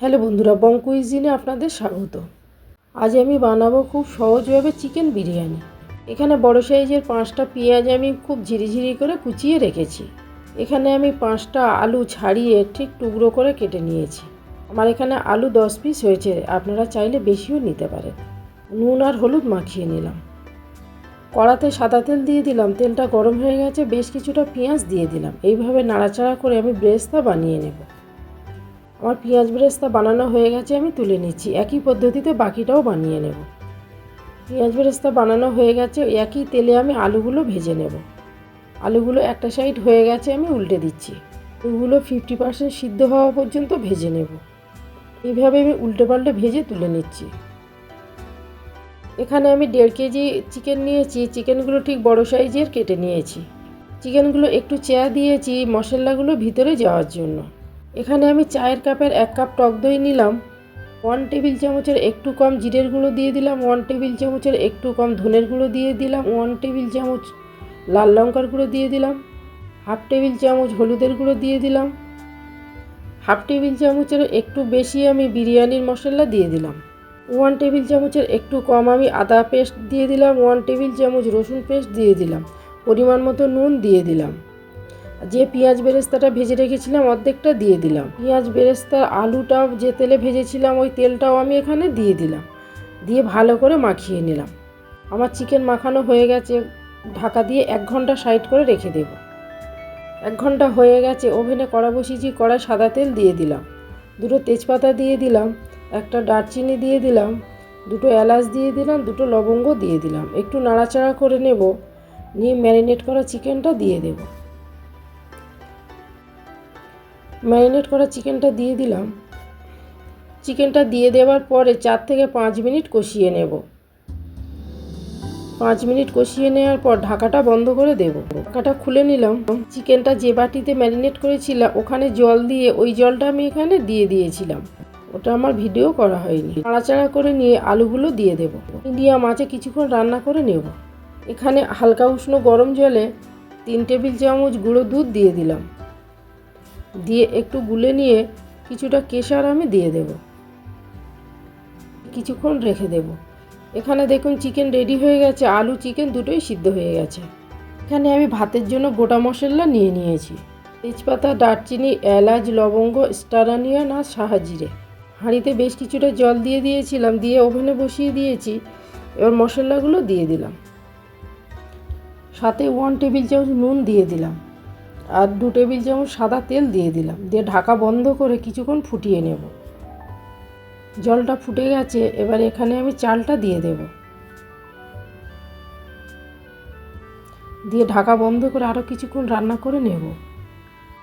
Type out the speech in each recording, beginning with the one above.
Hello বন্ধুরা বঙ্কুইজিনে আপনাদের স্বাগত। আজ আমি বানাবো খুব সহজভাবে চিকেন বিরিয়ানি। এখানে বড় সাইজের পাঁচটা পেঁয়াজ আমি খুব ঝিরিঝিরি করে কুচিয়ে রেখেছি। এখানে আমি পাঁচটা আলু ছাড়িয়ে ঠিক টুকরো করে কেটে নিয়েছি। আমার এখানে আলু দশ পিস হয়েছে, আপনারা চাইলে বেশিও নিতে পারেন। নুন আর হলুদ মাখিয়ে নিলাম। কড়াতে সাদা তেল দিয়ে দিলাম, তেলটা গরম হয়ে গেছে, বেশ কিছুটা পেঁয়াজ দিয়ে দিলাম। এইভাবে নাড়াচাড়া করে আমি ব্রেস্তা বানিয়ে নেব। আমার পেঁয়াজ বেরেস্তা বানানো হয়ে গেছে, আমি তুলে নিচ্ছি। একই পদ্ধতিতে বাকিটাও বানিয়ে নেব। পেঁয়াজ বেরেস্তা বানানো হয়ে গেছে একই তেলে আমি আলুগুলো ভেজে নেব। আলুগুলো একটা সাইড হয়ে গেছে, আমি উল্টে দিচ্ছি। আলুগুলো ফিফটি পার্সেন্ট সিদ্ধ হওয়া পর্যন্ত ভেজে নেব। এইভাবে আমি উল্টে পাল্টে ভেজে তুলে নিচ্ছি। এখানে আমি দেড় কেজি চিকেন নিয়েছি, চিকেনগুলো ঠিক বড় সাইজের কেটে নিয়েছি। চিকেনগুলো একটু চেয়া দিয়েছি মশলাগুলো ভিতরে যাওয়ার জন্য। এখানে আমি চায়ের কাপের এক কাপ টক দই নিলাম ওয়ান টেবিল চামচের একটু কম জিরের গুঁড়ো দিয়ে দিলাম ওয়ান টেবিল চামচের একটু কম ধনের গুঁড়ো দিয়ে দিলাম ওয়ান টেবিল চামচ লাল লঙ্কার গুঁড়ো দিয়ে দিলাম হাফ টেবিল চামচ হলুদের গুঁড়ো দিয়ে দিলাম হাফ টেবিল চামচের একটু বেশি আমি বিরিয়ানির মশলা দিয়ে দিলাম ওয়ান টেবিল চামচের একটু কম আমি আদা পেস্ট দিয়ে দিলাম ওয়ান টেবিল চামচ রসুন পেস্ট দিয়ে দিলাম, পরিমাণ মতো নুন দিয়ে দিলাম। যে পেঁয়াজ বেরেস্তাটা ভেজে রেখেছিলাম, অর্ধেকটা দিয়ে দিলাম। পেঁয়াজ বেরেস্তার আলুটাও যে তেলে ভেজেছিলাম, ওই তেলটাও আমি এখানে দিয়ে দিলাম। দিয়ে ভালো করে মাখিয়ে নিলাম। আমার চিকেন মাখানো হয়ে গেছে। ঢাকা দিয়ে এক ঘণ্টা সাইড করে রেখে দেব। এক ঘণ্টা হয়ে গেছে, ওভেনে কড়া বসিয়েছি, কড়ায় সাদা তেল দিয়ে দিলাম। দুটো তেজপাতা দিয়ে দিলাম, একটা দারচিনি দিয়ে দিলাম, দুটো এলাচ দিয়ে দিলাম, দুটো লবঙ্গ দিয়ে দিলাম। একটু নাড়াচাড়া করে নেব, নিয়ে ম্যারিনেট করা চিকেনটা দিয়ে দেবো। ম্যারিনেট করা চিকেনটা দিয়ে দিলাম। চিকেনটা দিয়ে দেওয়ার পরে চার থেকে পাঁচ মিনিট কষিয়ে নেব। পাঁচ মিনিট কষিয়ে নেওয়ার পর ঢাকাটা বন্ধ করে দেব। ঢাকাটা খুলে নিলাম। চিকেনটা যে বাটিতে ম্যারিনেট করেছিলাম ওখানে জল দিয়ে ওই জলটা আমি এখানে দিয়ে দিয়েছিলাম। ওটা আমার ভিডিও করা হয়নি। নাড়াচাড়া করে নিয়ে আলুগুলো দিয়ে দেব। ইন্ডিয়া মাছে কিছুক্ষণ রান্না করে নেব। এখানে হালকা উষ্ণ গরম জলে তিন টেবিল চামচ গুঁড়ো দুধ দিয়ে দিলাম। দিয়ে একটু গুলে নিয়ে কিছুটা কেশর আমি দিয়ে দেব। কিছুক্ষণ রেখে দেব। এখানে দেখুন চিকেন রেডি হয়ে গেছে, আলু চিকেন দুটোই সিদ্ধ হয়ে গেছে। এখানে আমি ভাতের জন্য গোটা মশলা নিয়ে নিয়েছি। তেজপাতা, দারচিনি, এলাচ, লবঙ্গ স্টারানিয়ান আর সাহাজিরে হাঁড়িতে বেশ কিছুটা জল দিয়ে দিয়েছিলাম, দিয়ে ওভেনে বসিয়ে দিয়েছি। এবার মশলাগুলো দিয়ে দিলাম। সাথে ওয়ান টেবিল চামচ নুন দিয়ে দিলাম। আর দু টেবিল চামচ সাদা তেল দিয়ে দিলাম। দিয়ে ঢাকা বন্ধ করে কিছুক্ষণ ফুটিয়ে নেব। জলটা ফুটে গেছে, এবার এখানে আমি চালটা দিয়ে দেব। দিয়ে ঢাকা বন্ধ করে আরও কিছুক্ষণ রান্না করে নেব।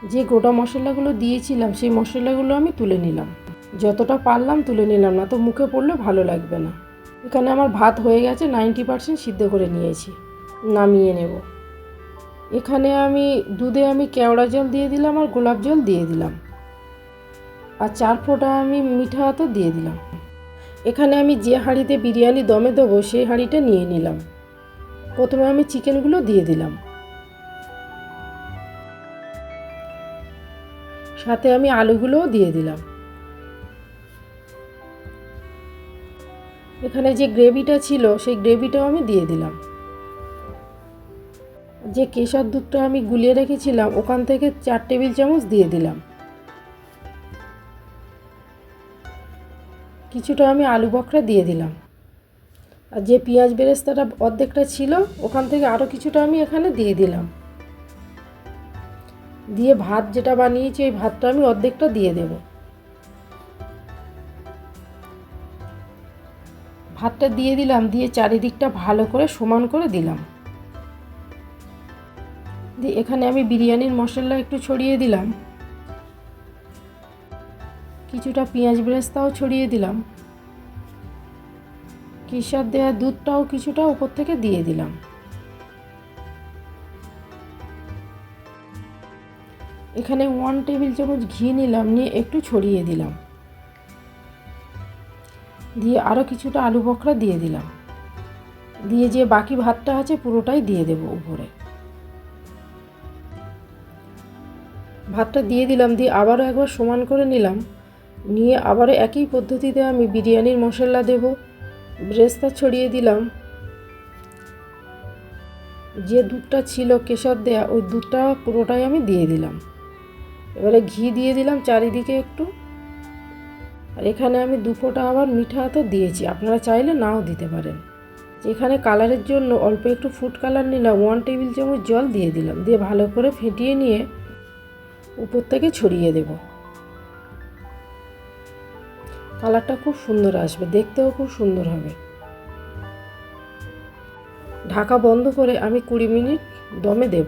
যে গোটা মশলাগুলো দিয়েছিলাম, সেই মশলাগুলো আমি তুলে নিলাম। যতটা পারলাম তুলে নিলাম, না তো মুখে পড়লে ভালো লাগবে না। এখানে আমার ভাত হয়ে গেছে, নাইনটি পারসেন্ট সিদ্ধ করে নিয়েছি। নামিয়ে নেব। এখানে আমি দুধে আমি কেওড়া জল দিয়ে দিলাম আর গোলাপ জল দিয়ে দিলাম। আর চার ফোঁটা আমি মিঠা হাতও দিয়ে দিলাম। এখানে আমি যে হাঁড়িতে বিরিয়ানি দমে দেবো, সেই হাঁড়িটা নিয়ে নিলাম। প্রথমে আমি চিকেনগুলো দিয়ে দিলাম। সাথে আমি আলুগুলোও দিয়ে দিলাম। এখানে যে গ্রেভিটা ছিল, সেই গ্রেভিটাও আমি দিয়ে দিলাম। যে কেশর দুধটা আমি গুলিয়ে রেখেছিলাম, ওখান থেকে চার টেবিল চামচ দিয়ে দিলাম। কিছুটা আমি আলু বকরা দিয়ে দিলাম। আর যে পেঁয়াজ বেরেস্তাটা অর্ধেকটা ছিল, ওখান থেকে আরও কিছুটা আমি এখানে দিয়ে দিলাম। দিয়ে ভাত যেটা বানিয়েছি, ওই ভাতটা আমি অর্ধেকটা দিয়ে দেব। ভাতটা দিয়ে দিলাম, দিয়ে চারিদিকটা ভালো করে সমান করে দিলাম। দিয়ে এখানে আমি বিরিয়ানির মশলা একটু ছড়িয়ে দিলাম। কিছুটা পেঁয়াজ বেরেস্তাও ছড়িয়ে দিলাম। কেশর দেওয়া দুধটাও কিছুটা উপর থেকে দিয়ে দিলাম। এখানে ওয়ান টেবিল চামচ ঘি নিলাম, নিয়ে একটু ছড়িয়ে দিলাম। দিয়ে আরও কিছুটা আলু বকরা দিয়ে দিলাম। দিয়ে যে বাকি ভাতটা আছে পুরোটাই দিয়ে দেবো উপরে। ভাতটা দিয়ে দিলাম, দিয়ে আবারও একবার সমান করে নিলাম। নিয়ে আবারও একই পদ্ধতিতে আমি বিরিয়ানির মশলা দেব। ব্রেস্তা ছড়িয়ে দিলাম। যে দুধটা ছিল কেশর দেয়া, ওই দুধটা পুরোটাই আমি দিয়ে দিলাম। এবারে ঘি দিয়ে দিলাম চারিদিকে একটু। আর এখানে আমি দু ফোঁটা আবার মিঠা আতর দিয়েছি। আপনারা চাইলে নাও দিতে পারেন। এখানে কালারের জন্য অল্প একটু ফুড কালার নিলাম। ওয়ান টেবিল চামচ জল দিয়ে দিলাম। দিয়ে ভালো করে ফেটিয়ে নিয়ে উপর থেকে ছড়িয়ে দেব। কালারটা খুব সুন্দর আসবে, দেখতেও খুব সুন্দর হবে। ঢাকা বন্ধ করে আমি কুড়ি মিনিট দমে দেব।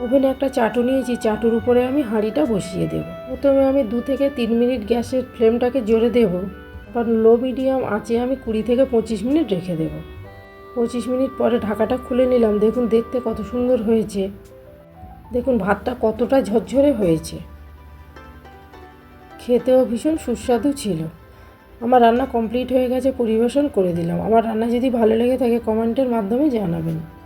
ওভেনে একটা চাটু নিয়েছি, চাটুর উপরে আমি হাঁড়িটা বসিয়ে দেব। প্রথমে আমি দু থেকে তিন মিনিট গ্যাসের ফ্লেমটাকে জোরে দেব। তারপর লো মিডিয়াম আঁচে আমি কুড়ি থেকে পঁচিশ মিনিট রেখে দেব। পঁচিশ মিনিট পরে ঢাকাটা খুলে নিলাম। দেখুন, দেখতে কত সুন্দর হয়েছে। দেখুন, ভাতটা কতটা ঝরঝরে হয়েছে। খেতেও ভীষণ সুস্বাদু ছিল। আমার রান্না কমপ্লিট হয়ে গেছে, পরিবেশন করে দিলাম। আমার রান্না যদি ভালো লেগে থাকে, কমেন্টের মাধ্যমে জানাবেন।